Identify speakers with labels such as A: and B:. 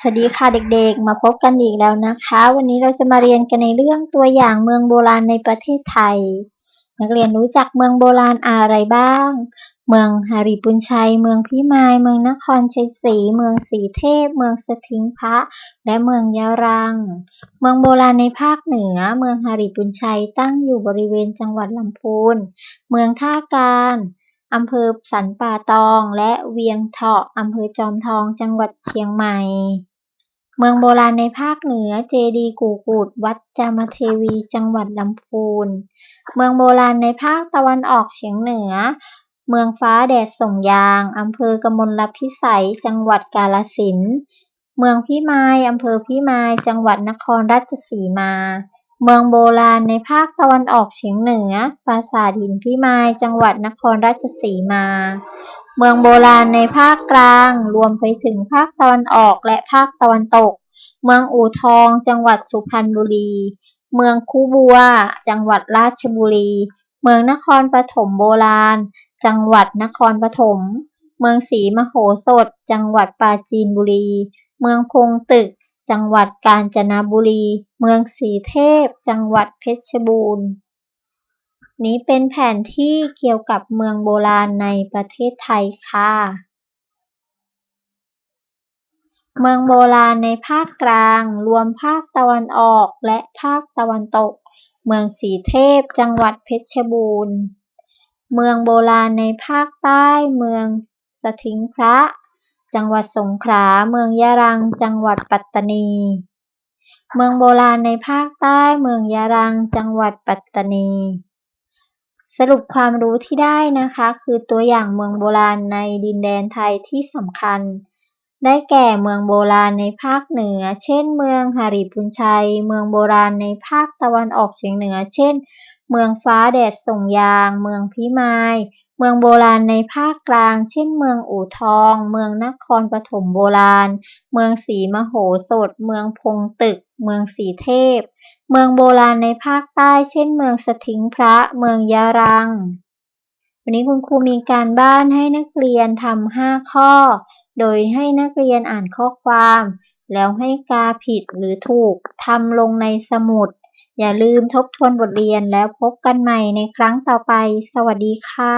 A: สวัสดีค่ะเด็กๆ มาพบกันอีกแล้วนะคะ วันนี้เราจะมาเรียนกันในเรื่องตัวอย่างเมืองโบราณในประเทศไทย นักเรียนรู้จักเมืองโบราณอะไรบ้าง เมืองหาริปุญชัย เมืองพิมาย เมืองนครชัยศรีเมืองสีเทพ เมืองสถิงพระ และเมืองยะรัง เมืองโบราณในภาคเหนือ เมืองหาริปุญชัยตั้งอยู่บริเวณจังหวัดลำพูน เมืองท่าการ อำเภอสันป่าตอง และเวียงเถาะอำเภอจอมทอง จังหวัดเชียงใหม่ เมืองโบราณในภาคเหนือ เจดีกู่กูด วัดจามเทวี จังหวัดลำพูน เมืองโบราณในภาคตะวันออกเฉียงเหนือ เมืองฟ้าแดดส่งยาง อำเภอกมลพิสัย จังหวัดกาฬสินธุ์ เมืองพิมาย อำเภอพิมาย จังหวัดนครราชสีมา เมืองโบราณในภาคตะวันออกเฉียงเหนือ ปราสาทหินพิมาย จังหวัดนครราชสีมา เมืองโบราณในภาคกลาง รวมไปถึงภาคตะวันออกและภาคตะวันตก เมืองอู่ทอง จังหวัดสุพรรณบุรี เมืองคูบัว จังหวัดราชบุรี เมืองนครปฐมโบราณ จังหวัดนครปฐม เมืองศรีมโหสถ จังหวัดปราจีนบุรี เมืองพงตึก จังหวัดกาญจนบุรี เมืองสีเทพ จังหวัดเพชรบูรณ์ นี้เป็นแผนที่เกี่ยวกับเมืองโบราณในประเทศไทยค่ะ เมืองโบราณในภาคกลาง รวมภาคตะวันออกและภาคตะวันตก เมืองสีเทพ จังหวัดเพชรบูรณ์ เมืองโบราณในภาคใต้ เมืองสถิงพระ จังหวัดสงขลา เมืองยะรัง จังหวัดปัตตานี เมืองโบราณในภาคใต้ เมืองยะรัง จังหวัดปัตตานี สรุปความรู้ที่ได้นะคะ คือตัวอย่างเมืองโบราณในดินแดนไทยที่สำคัญ ได้แก่เมืองโบราณในภาคเหนือ เช่น เมืองหาริปุญชัย เมืองโบราณในภาคตะวันออกเฉียงเหนือ เช่น เมืองฟ้าแดดส่งยาง เมืองพิมาย เมืองโบราณในภาคกลาง เช่น เมืองอู่ทอง เมืองนครปฐมโบราณ เมืองศรีมโหสถ เมืองพงตึก เมืองสีเทพ เมืองโบราณในภาคใต้ เช่น เมืองสถิงพระ เมืองยะรัง วันนี้คุณครูมีการบ้านให้นักเรียนทำห้าข้อ โดยให้นักเรียนอ่านข้อความ แล้วให้กาผิดหรือถูกทำลงในสมุด อย่าลืมทบทวนบทเรียนแล้วพบกันใหม่ในครั้งต่อไป สวัสดีค่ะ